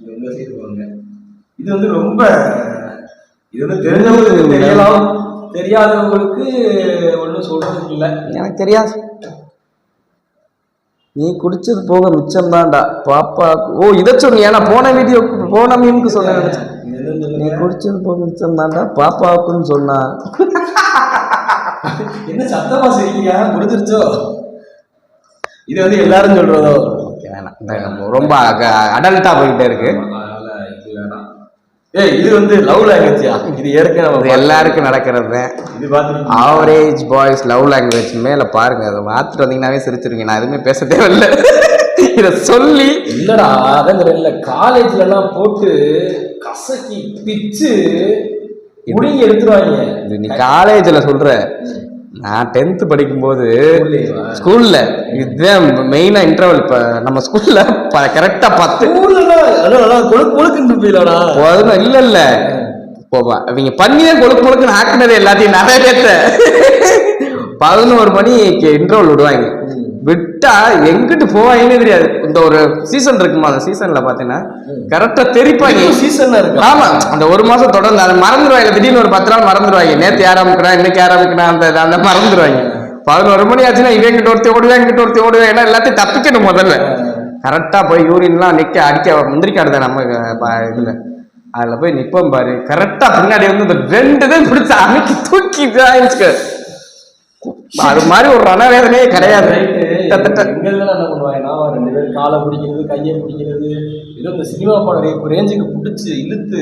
இது உங்க சைடு போங்க இது வந்து ரொம்ப இது வந்து தெரிஞ்சவங்களுக்கு தெரியலாம் தெரியாதவங்களுக்கு ஒன்றும் சொல்றதுக்கு இல்லை எனக்கு தெரியாது. நீ குடிச்சது போக மிச்சம் தான்டா பாப்பா ஓ இதை சொன்னியா? நான் போன வீடியோ போன மீனுக்கு சொன்னேன். நீ. குடிச்சது போக மிச்சம் தான்டா பாப்பாவுக்குன்னு சொன்னா. என்ன சத்தமா சிரிக்கிறீங்க புரிஞ்சிருச்சோ இது வந்து எல்லாரும் சொல்றதோ? நம்ம ரொம்ப அடல்ட்டா போய்கிட்டே இருக்கு. இது வேணாம் ஏய் இது வந்து லவ் லாங்குவேஜ்யா இது ஏற்கனவே எல்லாருக்கும் நடக்கிறது. ஆவரேஜ் பாய்ஸ் லவ் லாங்குவேஜ் மேல பாருங்க. அதை மாத்திட்டு வந்தீங்கன்னாவே சிரிச்சிருவீங்க. நான் எதுவுமே பேச தேவையில்லை இதை சொல்லி. இல்லடா அதான் இல்ல காலேஜ்ல எல்லாம் போட்டு கசக்கி பிச்சு முழுங்கி எடுத்துருவாங்க. நீ காலேஜில் சொல்ற. நான் டென்த்து படிக்கும்போது ஸ்கூலில் இதுதான் மெயினாக இன்டர்வல் இப்போ நம்ம ஸ்கூலில் கரெக்டாக பத்து இல்லை இல்லை. அவங்க பண்ணி தான் கொழுக்கு முழுக்குன்னு ஆக்குனது எல்லாத்தையும் நிறைய பேர்த்த. பதினோரு மணிக்கு இன்டர்வல் விடுவாங்க. விட்டா எங்கிட்டு போவாங்கன்னு தெரியாது. இந்த ஒரு சீசன் இருக்குமா அந்த சீசன்ல பாத்தீங்கன்னா கரெக்டா தெரிப்பாங்க. சீசன்ல இருக்கு? ஆமா அந்த ஒரு மாசம் தொடர்ந்து அதை மறந்துடுவாங்க திடீர்னு ஒரு பத்து நாள் மறந்துடுவாங்க நேத்து ஆரம்பிக்கணும் இன்னைக்கு ஆரம்பிக்கணும் அந்த அந்த மறந்துடுவாங்க பதினோரு மணி ஆச்சுன்னா இவன் கிட்ட ஒருத்தி ஓடுவேன் கிட்ட ஒருத்தி ஓடுவேன் ஏன்னா எல்லாத்தையும் தப்பிக்கணும் முதல்ல. கரெக்டா போய் யூரின்லாம் நிக்க அடிக்க முந்திரிக்காடு தான் நம்ம இதுல. அதுல போய் நிப்போம் பாரு. கரெக்டா பின்னாடி வந்து இந்த ரெண்டு தான் பிடிச்ச அமைக்கி தூக்கி இதாயிருச்சு அது மாதிரி ஒரு ரணவேதனையே கிடையாது. ரெண்டு பேரும் காலை பிடிக்கிறது கையை பிடிக்கிறது. ஏதோ இந்த சினிமா படம் ரேப் ரேஞ்சுக்கு பிடிச்சி இழுத்து.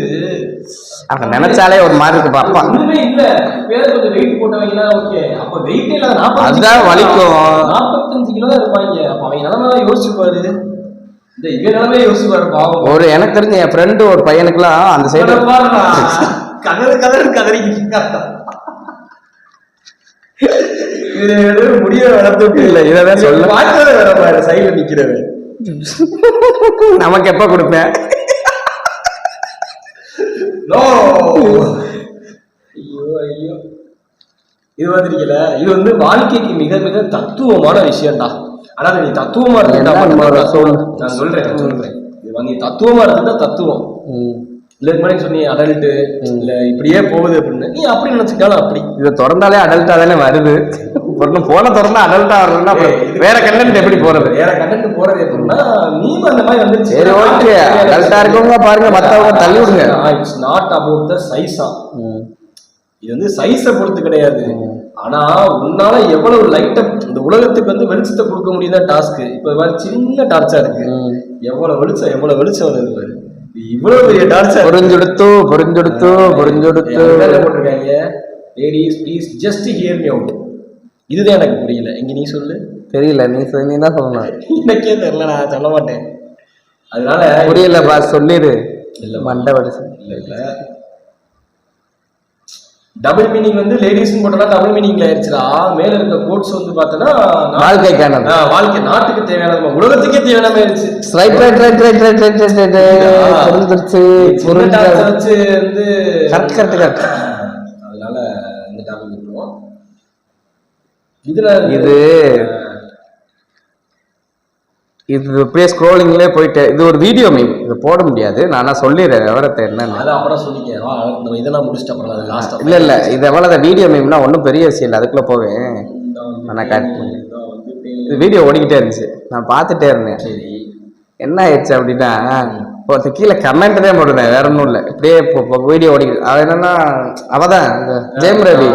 அவங்க நினைச்சாலே ஒரு மாதிரி இருக்கு அப்பா ஒண்ணுமே இல்ல. பேர கொஞ்சம் வெயிட் போட்டவங்கன்னா ஓகே அப்ப வெயிட்டே இல்ல அதான் வலிக்கும். நாற்பத்தஞ்சு கிலோ தான் இருப்பாங்க. அப்ப அவங்க நிலைமை தான் யோசிச்சு பாரு இந்த இவன் நிலைமையை யோசிச்சு பாரு பாவம். ஒரு எனக்கு தெரிஞ்ச என் ஃப்ரெண்டு ஒரு பையனுக்குலாம் அந்த சைடு பாருடா. கதறு கதறு கதறிக்கிட்டு இருக்கான். இது ஏதோ முடிய வளர்த்துட்டு இல்ல, இததான் சொல்ல. பார்க்கவே வேற பாரு சைடுல நமக்கு எப்ப கொடுப்பேன்? இது வந்துருக்கல இது வந்து வாழ்க்கைக்கு மிக மிக தத்துவமான விஷயம்டா. ஆனா நீ தத்துவமா இருந்தா. நான் சொல்றேன் நான் சொல்றேன். இது வந்து நீ தத்துவமா இருந்தா தத்துவம். இல்ல மாதிரி சொன்னி அடல்ட்டு இல்ல இப்படியே போகுது அப்படின்னு நீ அப்படி நினைச்சுக்கலாம் அப்படி. இதை திறந்தாலே அடல்ட்டா தானே வருது. ஒன்றும் போன திறந்தா அடல்ட்டா வருதுன்னா அப்புறம் வேற கண்டென்ட் எப்படி போறது? வேற கண்டென்ட் போறது எப்படின்னா நீங்க அந்த மாதிரி வந்துருச்சு. சரி ஓகே அடல்ட்டா இருக்கவங்க பாருங்க மத்தவங்க தள்ளி விடுங்க. இட்ஸ் நாட் அபவுட் த சைஸா இது வந்து சைஸை பொறுத்து கிடையாது. ஆனா உன்னால எவ்வளவு லைட்ட இந்த உலகத்துக்கு வந்து வெளிச்சத்தை கொடுக்க முடியுதா டாஸ்க் இப்ப சின்ன டார்ச்சா இருக்கு. எவ்வளவு வெளிச்சம் எவ்வளவு வெளிச்சம் வருது பாரு. இவ்வளவு பெரிய டார்ச்சா புரிஞ்சுடுத்து புரிஞ்சுடுத்து புரிஞ்சுடுத்து. போட்டிருக்காங்க. Ladies please just hear me out இதுதான் எனக்கு புரியல. இங்க நீ சொல்லு. தெரியல நீ சொ- நீ தான் சொல்லணும். எனக்கே தெரியல நான் சொல்ல மாட்டேன். அதனால புரியல பா சொல்லிடு. இல்ல மண்டை வடிச்சு இல்ல இல்ல. டபுள் மீனிங் வந்து லேடிஸ் போட்டோம்னா டபுள் மீனிங்ல ஆயிடுச்சுடா. மேல இருக்க கோட்ஸ் வந்து பார்த்தோன்னா ஆ, வாழ்க்கை நாட்டுக்கு தேவையான உலகத்துக்கே தேவையான ஆயிடுச்சு. Right right right right right right right right புரிஞ்சிருச்சு சின்ன புரிஞ்சு டாக்டர் வச்சு வந்து கரெக்ட் கரெக்ட் கரெக்ட் அதனால இந்த டாபிக் விட்டுருவோம் இதுல இது இது அப்படியே ஸ்க்ரோலிங்லேயே போயிட்டு இது ஒரு வீடியோ மீம் இது போட முடியாது. நான் சொல்லிடுறேன் விவரத்தை என்னன்னு. அப்புறம் சொல்லிக்க வா, நம்ம இதெல்லாம் முடிச்சுட்டு அப்புறம் இல்ல இல்ல. இது எவ்வளவு வீடியோ மீம்னா ஒன்றும் பெரிய விஷயம் இல்லை. அதுக்குள்ள போவேன். நான் கட் இது வீடியோ ஓடிக்கிட்டே இருந்துச்சு. நான் பார்த்துட்டே இருந்தேன். சரி. என்ன ஆயிடுச்சு அப்படின்னா ஒருத்தர் கீழே கமெண்ட் தான் போடுறேன் வேற ஒன்றும் இல்லை. இப்படியே இப்போ வீடியோ ஓடிக்கிட்டு அவ என்னன்னா அவ தான் இந்த ஜெயம் ரவி.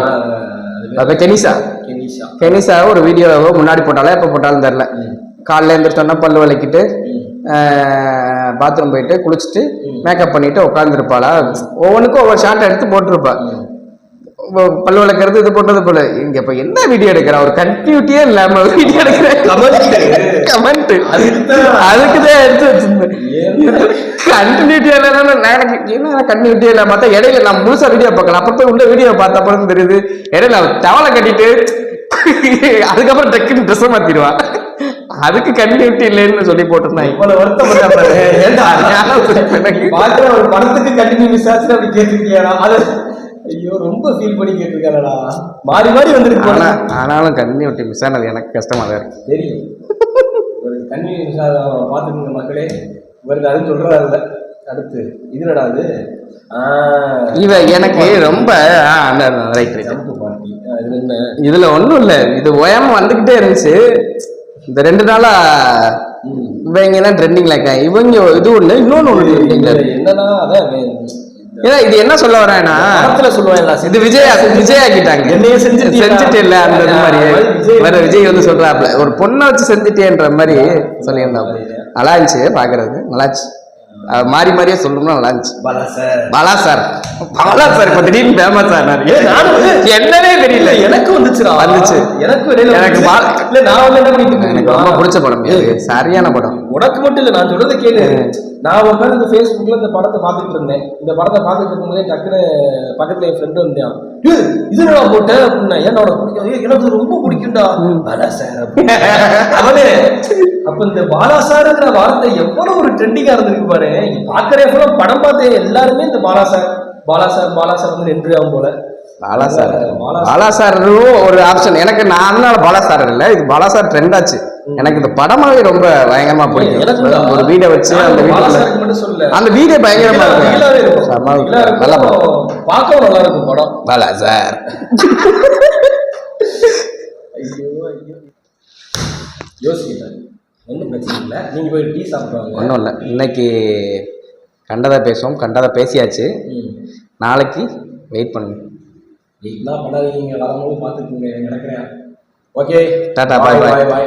கெனிசா. கெனிஷா கெனிசா ஒரு வீடியோவோ முன்னாடி போட்டாலும் எப்போ போட்டாலும் தெரில காலைல எழுந்திரிச்சோன்னா பல்லு விளக்கிட்டு பாத்ரூம் போயிட்டு குளிச்சுட்டு மேக்கப் பண்ணிட்டு உட்காந்துருப்பாளா ஒவ்வொன்றுக்கும் ஒவ்வொரு ஷார்ட் எடுத்து போட்டிருப்பா. பல்லு விளக்குறது இது போட்டது போல. இங்க இப்ப என்ன வீடியோ எடுக்கிறா? ஒரு கண்டினியூட்டியே இல்லாம வீடியோ எடுக்கிறேன். கமெண்ட் அதுக்குதான். அதுக்கு தான். எடுத்து வச்சிருந்தேன். கண்டினியூட்டியா இல்லைன்னா நான் எனக்கு என்ன கண்டினியூட்டியா இல்லை? பார்த்தா இடையில நான் முழுசா வீடியோ பார்க்கலாம் அப்புறம் போய் உள்ள வீடியோ பார்த்த அப்புறம் தெரியுது. இடையில டவலை கட்டிட்டு அதுக்கப்புறம் டக்குன்னு ட்ரெஸ் மாத்திடுவா. அதுக்கு கண்டினியூட்டி இல்லைன்னு சொல்லி போட்டிருந்தாங்க. இவ்வளவு வருத்தப்பட்டா பாரு. ஏன்டா? எனக்கு பாக்குற ஒரு படத்துக்கு கண்டினியூ விசாரிச்சு அப்படி கேட்டிருக்கியாடா? அது ஐயோ ரொம்ப ஃபீல் பண்ணி கேட்டிருக்காடா மாறி மாறி வந்திருக்கு ஆனா ஆனாலும் கண்டினியூட்டி மிஸ் ஆனது எனக்கு கஷ்டமா தான் இருக்கு. தெரியும். ஒரு கண்டினியூ பார்த்துக்கோங்க மக்களே. இவருக்கு அது சொல்றதா இல்ல. அடுத்து இது என்னடா அது இவ எனக்கு ரொம்ப இதுல ஒண்ணும் இல்ல. இது ஓயாம வந்துகிட்டே இருந்துச்சு. இந்த ரெண்டு நாளா. இவங்க தான் ட்ரெண்டிங்ல இருக்காங்க. இவங்க இது ஒண்ணு இன்னொன்னு ஒண்ணு என்னன்னா அதான் ஏன்னா இது என்ன சொல்ல வரேன்னா படத்துல சொல்லுவாங்கல்ல இது விஜய் விஜய் ஆக்கிட்டாங்க என்னைய செஞ்சுட்டியா? செஞ்சுட்டு இல்ல அந்த மாதிரி. வேற விஜய் வந்து சொல்றாப்ல. ஒரு பொண்ணை வச்சு செஞ்சுட்டேன்ற மாதிரி சொல்லியிருந்தாப்ல. நல்லா இருந்துச்சு பாக்குறதுக்கு. நல்லா இருந்துச்சு. அது மாறி மாறியே சொல்லணும்னா நல்லா இருந்துச்சு. பாலா சார். பாலா சார். இப்ப திடீர்னு ஃபேமஸ் ஆனாரு. என்னன்னே தெரியல. எனக்கு வந்துச்சுடா. வந்துச்சு. எனக்கு எனக்கு வந்துச்சு. இல்ல நான் வந்து என்ன பண்ணிட்டு எனக்கு ரொம்ப பிடிச்ச படம். சரியான படம். உனக்கு மட்டும் இல்ல நான் சொல்றதை கேளு. நான் ஒரு நாள் இந்த Facebookல இந்த படத்தை பார்த்துட்டு இருந்தேன். இந்த படத்தை பார்த்துட்டு இருக்கும்போதே டக்குன்னு பக்கத்துல என் ஃப்ரெண்டு வந்தான். "ஏய், இது நான் போட்டேன் அப்படின்னா உனக்கு பிடிக்கும் "ஏய், எனக்கு ரொம்ப பிடிக்கும்டா. பாலா சார். அவனே அப்ப இந்த பாலா சார்ங்கிற வார்த்தை எவ்வளவு ஒரு ட்ரெண்டிங்கா இருந்திருக்கு பாரு. பாக்குறேன் full ஆ படம் பார்த்தேன் எல்லாருமே இந்த Bala sir Bala sir Bala sir வந்து நின்று போல. Bala sir Bala Bala sir. ஒரு ஆப்ஷன் எனக்கு நான் அதனால பாலா சார் இல்ல இது பாலா சார் ட்ரெண்ட் ஆச்சு. எனக்கு இந்த படமாவே ரொம்ப பயங்கரமா பிடிக்கும். ஒரு வீடை வச்சு அந்த சொல்லல. அந்த வீடே பயங்கரமா இருக்கும். நல்ல படம். பார்க்கவும் நல்லா இருக்கும் படம். பாலா சார். யோசிக்கிட்டேன் ஒன்றும் பிரச்சனை இல்லை. நீங்க போய் டீ சாப்பிடுவாங்க ஒன்றும் இல்லை. இன்னைக்கு கண்டதை பேசுவோம். கண்டதை பேசியாச்சு. நாளைக்கு வெயிட் பண்ணுங்க நீங்களாம் பண்ணாதீங்க. வரும்போது பார்த்துக்குங்க. நடக்கிறேன். Okay. Tata, bye, bye. Bye